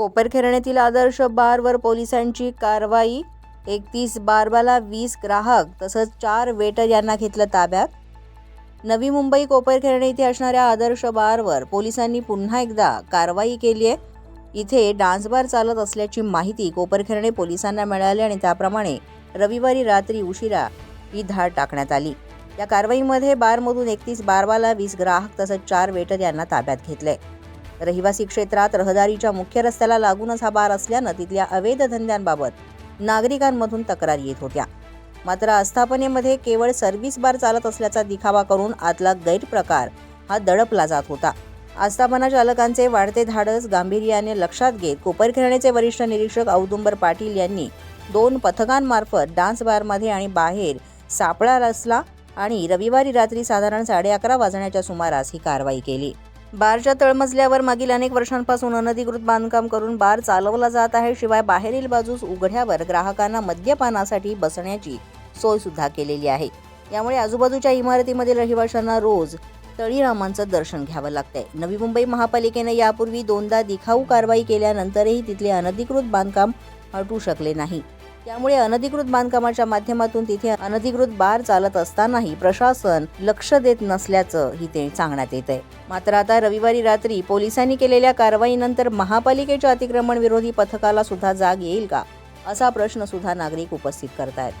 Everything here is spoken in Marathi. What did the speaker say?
कोपरखेरणेतील आदर्श बारवर पोलिसांची कारवाई एकतीस बारबाला वीस ग्राहक तसंच चार वेटर यांना घेतलं ताब्यात. नवी मुंबई कोपरखेरणे इथे असणाऱ्या आदर्श बारवर पोलिसांनी पुन्हा एकदा कारवाई केली आहे. इथे डान्स बार चालत असल्याची माहिती कोपरखेरणे पोलिसांना मिळाली आणि त्याप्रमाणे रविवारी रात्री उशिरा ही धाड टाकण्यात आली. या कारवाईमध्ये बारमधून एकतीस बारबाला वीस ग्राहक तसंच चार वेटर यांना ताब्यात घेतले रहिवासी क्षेत्रात रहदारीच्या मुख्य रस्त्याला लागूनच हा बार असल्यानं तिथल्या अवैध धंद्यांबाबत नागरिकांमधून तक्रार येत होत्या. मात्र आस्थापनेमध्ये केवळ सर्व्हिस बार चालत असल्याचा दिखावा करून आतला गैरप्रकार हा दडपला जात होता. आस्थापना चालकांचे वाढते धाडस गांभीर्याने लक्षात घेत कोपरखेरणेचे वरिष्ठ निरीक्षक औदुंबर पाटील यांनी दोन पथकांमार्फत डान्स बारमध्ये आणि बाहेर सापळा रचला आणि रविवारी रात्री साधारण साडे अकरा वाजण्याच्या सुमारास ही कारवाई केली. बारच्या तळमजल्यावर मागील अनेक वर्षांपासून अनधिकृत बांधकाम करून बार चालवला जात आहे. शिवाय बाहेरील बाजूस उघड्यावर ग्राहकांना मद्यपानासाठी बसण्याची सोय सुद्धा केलेली आहे. यामुळे आजूबाजूच्या इमारतीमधील रहिवाशांना रोज तळीरामांचं दर्शन घ्यावं लागतंय. नवी मुंबई महापालिकेनं यापूर्वी दोनदा दिखाऊ कारवाई केल्यानंतरही तिथले अनधिकृत बांधकाम हटू शकले नाही. त्यामुळे अनधिकृत बांधकामाच्या माध्यमातून तिथे अनधिकृत बार चालत असतानाही प्रशासन लक्ष देत नसल्याचं ते सांगण्यात येत आहे मात्र आता रविवारी रात्री पोलिसांनी केलेल्या कारवाईनंतर महापालिकेच्या अतिक्रमण विरोधी पथकाला सुद्धा जाग येईल का? असा प्रश्न सुद्धा नागरिक उपस्थित करतायत.